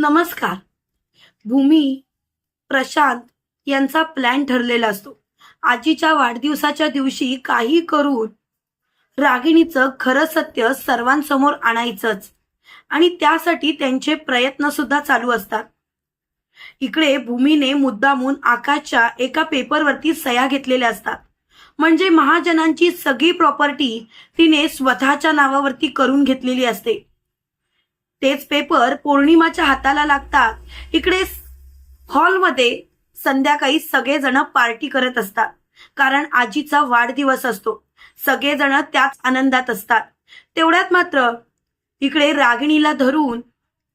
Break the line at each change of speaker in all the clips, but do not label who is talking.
नमस्कार. भूमी प्रशांत यांचा प्लॅन ठरलेला असतो. आजीच्या वाढदिवसाच्या दिवशी काही करून रागिणीचं खरं सत्य सर्वांसमोर आणायचंच आणि त्यासाठी त्यांचे प्रयत्न सुद्धा चालू असतात. इकडे भूमीने मुद्दामून आकाशच्या एका पेपरवरती सह्या घेतलेल्या असतात. म्हणजे महाजनांची सगळी प्रॉपर्टी तिने स्वतःच्या नावावरती करून घेतलेली असते. तेच पेपर पौर्णिमाच्या हाताला लागतात. इकडे हॉलमध्ये संध्याकाळी सगळेजण पार्टी करत असतात. कारण आजीचा वाढदिवस असतो. सगळेजण त्याच आनंदात असतात. तेवढ्यात मात्र इकडे रागिणीला धरून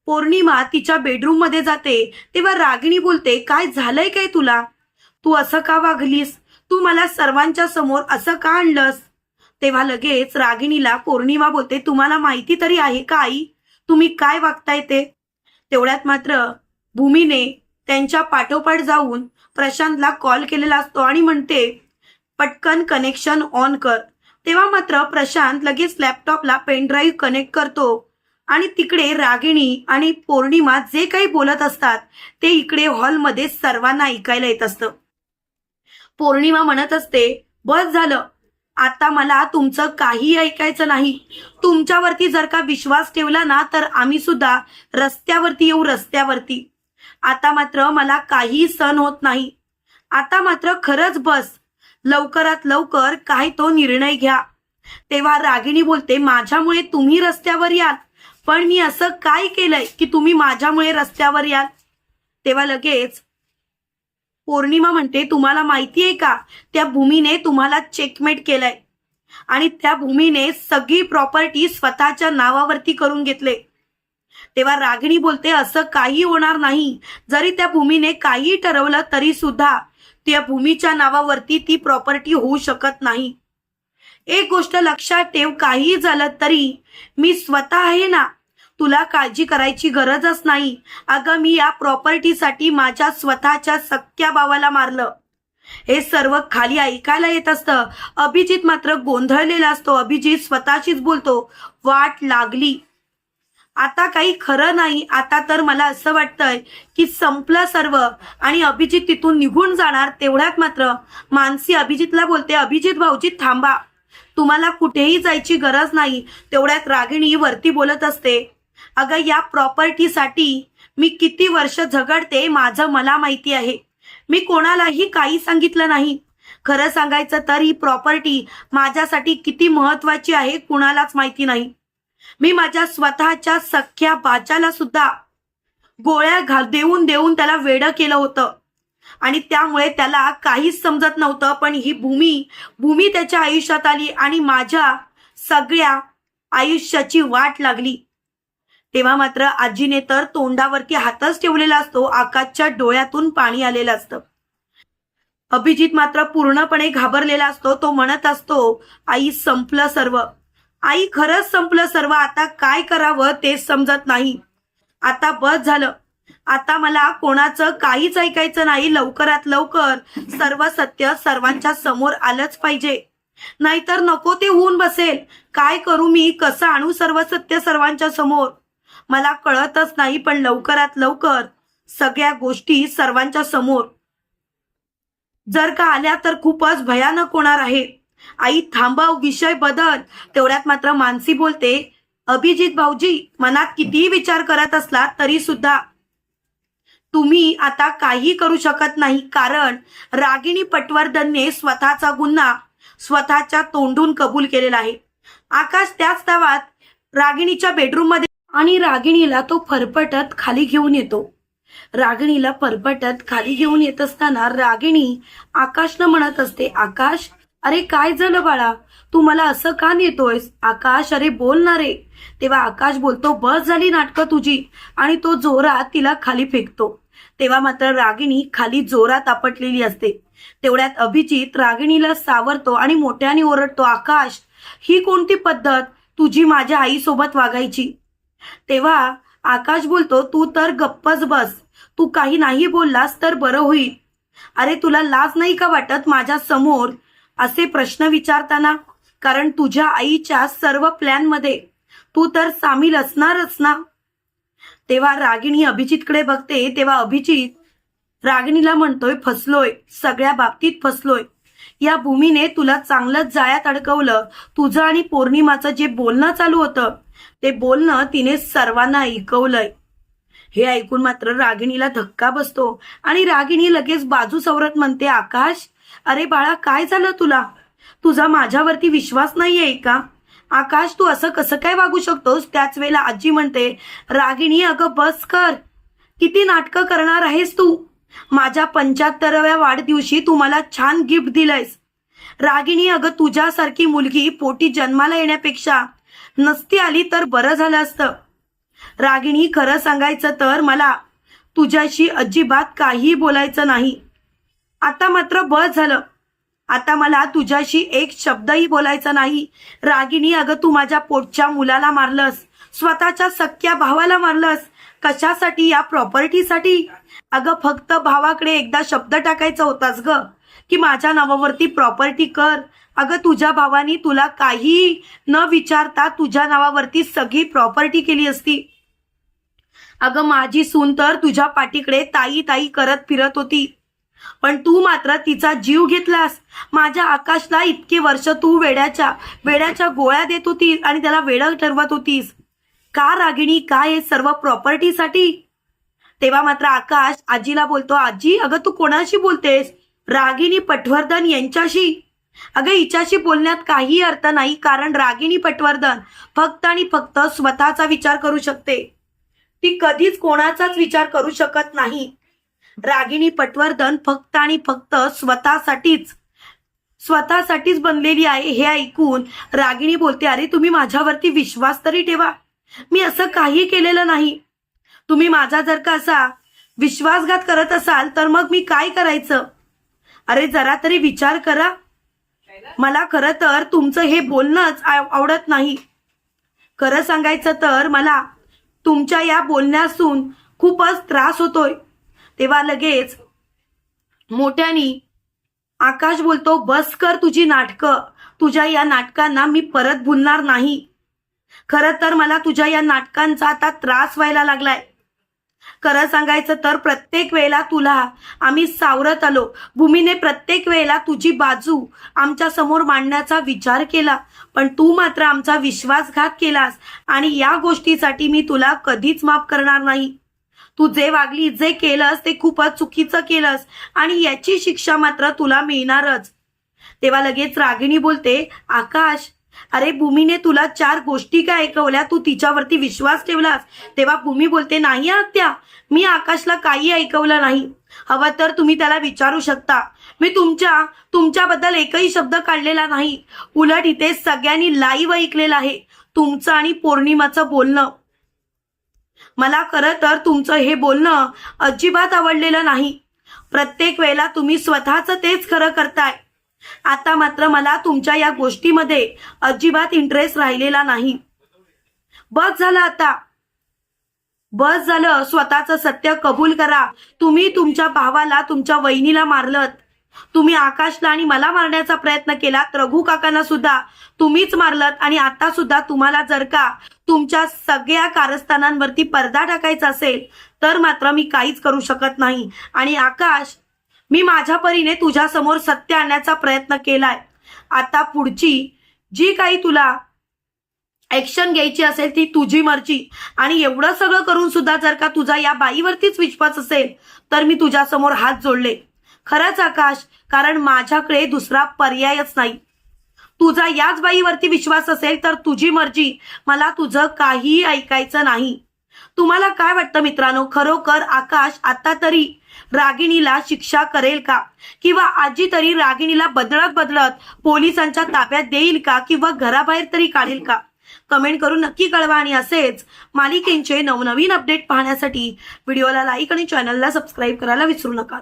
पौर्णिमा तिच्या बेडरूममध्ये जाते. तेव्हा रागिणी बोलते काय झालंय काय तुला? तू असं का वागलीस? तू मला सर्वांच्या समोर असं का आणलंस? तेव्हा लगेच रागिणीला पौर्णिमा बोलते तुम्हाला माहिती तरी आहे का आई? तुम्ही काय वागताय ते? तेवढ्यात मात्र भूमीने त्यांच्या पाठोपाठ जाऊन प्रशांतला कॉल केलेला असतो आणि म्हणते पटकन कनेक्शन ऑन कर. तेव्हा मात्र प्रशांत लगेच लॅपटॉपला पेनड्राईव्ह कनेक्ट करतो आणि तिकडे रागिणी आणि पौर्णिमा जे काही बोलत असतात ते इकडे हॉलमध्ये सर्वांना ऐकायला येत असतं. पौर्णिमा म्हणत असते बस झालं आता मला तुमचं काही ऐकायचं नाही. तुमच्यावरती जर का विश्वास ठेवला ना तर आम्ही सुद्धा रस्त्यावरती येऊ रस्त्यावरती. आता मात्र मला काही सण होत नाही. आता मात्र खरंच बस. लवकरात लवकर काय तो निर्णय घ्या. तेव्हा रागिणी बोलते माझ्यामुळे तुम्ही रस्त्यावर याल. पण मी असं काय केलंय की तुम्ही माझ्यामुळे रस्त्यावर याल? तेव्हा लगेच पौर्णिमा म्हणते तुम्हाला माहिती आहे का? त्या भूमीने तुम्हाला चेकमेट केलंय. आणि त्या भूमीने सगळी प्रॉपर्टी स्वतःच्या नावावरती करून घेतले. तेव्हा रागिणी बोलते असं काही होणार नाही. जरी त्या भूमीने काही ठरवलं तरी सुद्धा त्या भूमीच्या नावावरती ती प्रॉपर्टी होऊ शकत नाही. एक गोष्ट लक्षात ठेव काही झालं तरी मी स्वतः आहे ना तुला काळजी करायची गरजच नाही. अगं मी या प्रॉपर्टीसाठी माझ्या स्वतःच्या सख्या भावाला मारलं. हे सर्व खाली ऐकायला येत असतं. अभिजित मात्र गोंधळलेला असतो. अभिजित स्वतःशीच बोलतो वाट लागली. आता काही खरं नाही. आता तर मला असं वाटतंय की संपलं सर्व आणि अभिजित तिथून निघून जाणार तेवढ्यात मात्र. मानसी अभिजितला बोलते. अभिजित भाऊजी थांबा. तुम्हाला कुठेही जायची गरज नाही. तेवढ्यात रागिणी वरती बोलत असते. अगं या प्रॉपर्टीसाठी मी किती वर्ष झगडते माझं मला माहिती आहे. मी कोणालाही काही सांगितलं नाही. खरं सांगायचं तर ही प्रॉपर्टी माझ्यासाठी किती महत्वाची आहे कुणालाच माहिती नाही. मी माझ्या स्वतःच्या सख्या बाच्याला सुद्धा गोळ्या घाल देऊन देऊन त्याला वेडं केलं होतं. आणि त्यामुळे त्याला काहीच समजत नव्हतं पण ही भूमी भूमी त्याच्या आयुष्यात आली आणि माझ्या सगळ्या आयुष्याची वाट लागली. तेव्हा मात्र आजीने तर तोंडावरती हातच ठेवलेला असतो आकाशच्या डोळ्यातून पाणी आलेलं असतं. अभिजित मात्र पूर्णपणे घाबरलेला असतो तो म्हणत असतो आई संपलं सर्व. आई खरंच संपलं सर्व. आता काय करावं तेच समजत नाही. आता बस झालं. आता मला कोणाचं काहीच ऐकायचं नाही. लवकरात लवकर सर्व सत्य सर्वांच्या समोर आलंच पाहिजे. नाहीतर नको ते होऊन बसेल. काय करू मी? कसं आणू सर्व सत्य सर्वांच्या समोर? मला कळतच नाही पण लवकरात लवकर सगळ्या गोष्टी सर्वांच्या समोर. जर का आल्या तर खूपच भयानक होणार आहे. आई थांबव विषय बदल. तेवढ्यात मात्र मानसी बोलते अभिजित भाऊजी मनात कितीही विचार करत असला तरी सुद्धा तुम्ही आता काही करू शकत नाही कारण रागिणी पटवर्धनने स्वतःचा गुन्हा स्वतःच्या तोंडून कबूल केलेला आहे. आकाश त्याच तावात रागिणीच्या बेडरूममध्ये आणि रागिणीला तो फरफटत खाली घेऊन येतो. रागिणीला फरफटत खाली घेऊन येत असताना रागिणी आकाशनं म्हणत असते आकाश अरे काय झालं बाळा? तू मला असं का नेतोयस? आकाश अरे बोल ना रे. तेव्हा आकाश बोलतो बस झाली नाटकं तुझी. आणि तो जोरात तिला खाली फेकतो. तेव्हा मात्र रागिणी खाली जोरात आपटलेली असते. तेवढ्यात अभिजित रागिणीला सावरतो आणि मोठ्याने ओरडतो आकाश ही कोणती पद्धत? तुझी माझ्या आईसोबत वागायची. तेव्हा आकाश बोलतो तू तर गप्पच बस. तू काही नाही बोललास तर बरं होईल. अरे तुला लाज नाही का वाटत माझ्यासमोर असे प्रश्न विचारताना? कारण तुझ्या आईच्या सर्व प्लॅनमध्ये तू तर सामील असणारच ना? तेव्हा रागिणी अभिजितकडे बघते तेव्हा अभिजित रागिणीला म्हणतोय फसलोय. सगळ्या बाबतीत फसलोय. या भूमीने तुला चांगलंच जाळ्यात अडकवलं. तुझं आणि पौर्णिमाचं जे बोलणं चालू होतं ते बोलणं तिने सर्वांना ऐकवलंय. हे ऐकून मात्र रागिणीला धक्का बसतो आणि रागिणी लगेच बाजू सवरत म्हणते आकाश अरे बाळा काय झालं तुला? तुझा माझ्यावरती विश्वास नाहीये का? आकाश तू असं कसं काय वागू शकतोस? त्याच वेळेला आजी म्हणते रागिणी अगं बस कर. किती नाटकं करणार आहेस तू? माझ्या पंच्याहत्तराव्या वाढदिवशी तू मला छान गिफ्ट दिलंयस. रागिणी अगं तुझ्यासारखी मुलगी पोटी जन्माला येण्यापेक्षा नसती आली तर बरं झालं असतं. रागिणी खरं सांगायचं तर मला तुझ्याशी अजिबात काही बोलायचं नाही. आता मात्र बस झालं. आता मला तुझ्याशी एक शब्दही बोलायचा नाही. रागिणी अगं तू माझ्या पोटच्या मुलाला मारलंस. स्वतःच्या सख्या भावाला मारलंस. कशासाठी? या प्रॉपर्टीसाठी? अगं फक्त भावाकडे एकदा शब्द टाकायचा होतास ग की माझ्या नावावरती प्रॉपर्टी कर. अगं तुझ्या भावानी तुला काही न विचारता तुझ्या नावावरती सगळी प्रॉपर्टी केली असती. अगं माझी सून तर तुझ्या पाठीकडे ताई ताई करत फिरत होती. पण तू मात्र तिचा जीव घेतलास. माझ्या आकाशला इतके वर्ष तू वेड्याच्या वेड्याच्या गोळ्या देत होतीस आणि त्याला वेळ ठरवत होतीस. का रागिणी काय हे सर्व प्रॉपर्टीसाठी तेव्हा मात्र आकाश आजीला बोलतो आजी अगं तू कोणाशी बोलतेस? रागिणी पटवर्धन यांच्याशी. अगं हिच्याशी बोलण्यात काही अर्थ नाही कारण रागिणी पटवर्धन फक्त आणि फक्त स्वतःचा विचार करू शकते. ती कधीच कोणाचाच विचार करू शकत नाही. रागिणी पटवर्धन फक्त आणि फक्त स्वतःसाठीच स्वतःसाठीच बनलेली आहे हे ऐकून रागिणी बोलते अरे तुम्ही माझ्यावरती विश्वास तरी ठेवा. मी असं काही केलेलं नाही. तुम्ही माझा जर का असा विश्वासघात करत असाल तर मग मी काय करायचं? अरे जरा तरी विचार करा. मला खरं तर तुमचं हे बोलणंच आव- आवडत नाही. खरं सांगायचं तर मला तुमच्या या बोलण्यासून खूपच त्रास होतोय. तेव्हा लगेच मोठ्यानी आकाश बोलतो बस कर तुझी नाटकं. तुझ्या या नाटकांना मी परत भुलणार नाही. खरं तर मला तुझ्या या नाटकांचा आता त्रास व्हायला लागलाय. खरं सांगायचं तर प्रत्येक वेळेला तुला आम्ही सावरत आलो. भूमीने प्रत्येक वेळेला तुझी बाजू आमच्यासमोर मांडण्याचा विचार केला. पण तू मात्र आमचा विश्वासघात केलास आणि या गोष्टीसाठी मी तुला कधीच माफ करणार नाही. तू जे वागली जे केलंस ते खूपच चुकीचं केलंस आणि याची शिक्षा मात्र तुला मिळणारच. तेव्हा लगेच रागिणी बोलते आकाश अरे भूमीने तुला चार गोष्टी काय ऐकवल्या? तू तिच्यावरती विश्वास ठेवलास. तेव्हा भूमी बोलते नाही आत्या मी आकाशला काही ऐकवलं नाही. हवं तर तुम्ही त्याला विचारू शकता. मी तुमच्या तुमच्याबद्दल एकही शब्द काढलेला नाही. उलट इथे सगळ्यांनी लाईव्ह ऐकलेलं आहे तुमचं आणि पौर्णिमाचं बोलणं. मला खरं तर तुमचं हे बोलणं अजिबात आवडलेलं नाही. प्रत्येक वेळेला तुम्ही स्वतःच तेच खरं करताय. आता मात्र मला तुमच्या या गोष्टीमध्ये अजिबात इंटरेस्ट राहिलेला नाही. बस झालं आता. बस झालं. स्वतःचं सत्य कबूल करा. तुम्ही तुमच्या भावाला तुमच्या वहिनीला मारलत. तुम्ही आकाशला आणि मला मारण्याचा प्रयत्न केला रघु काकांना सुद्धा तुम्हीच मारलत आणि आता सुद्धा तुम्हाला जर का तुमच्या सगळ्या कारस्थानांवरती पडदा टाकायचा असेल तर मात्र मी काहीच करू शकत नाही. आणि आकाश मी माझ्या परीने तुझ्या समोर सत्य आणण्याचा प्रयत्न केलाय. आता पुढची जी काही तुला ऍक्शन घ्यायची असेल ती तुझी मर्जी. आणि एवढं सगळं करून सुद्धा जर का तुझा या बाईवरतीच विश्वास असेल तर मी तुझ्या समोर हात जोडले. खरंच आकाश कारण माझ्याकडे दुसरा पर्यायच नाही. तुझा याच बाईवरती विश्वास असेल तर तुझी मर्जी. मला तुझं काहीही ऐकायचं नाही. तुम्हाला काय वाटतं मित्रांनो? खरोखर आकाश आता तरी रागिणीला शिक्षा करेल का? किंवा आजी तरी रागिणीला बदलत बदलत पोलिसांच्या ताब्यात देईल का? किंवा घराबाहेर तरी काढेल का? कमेंट करून नक्की कळवा. आणि असेच मालिकेंचे नवनवीन अपडेट पाहण्यासाठी व्हिडिओला लाईक आणि चॅनलला सबस्क्राईब करायला विसरू नका.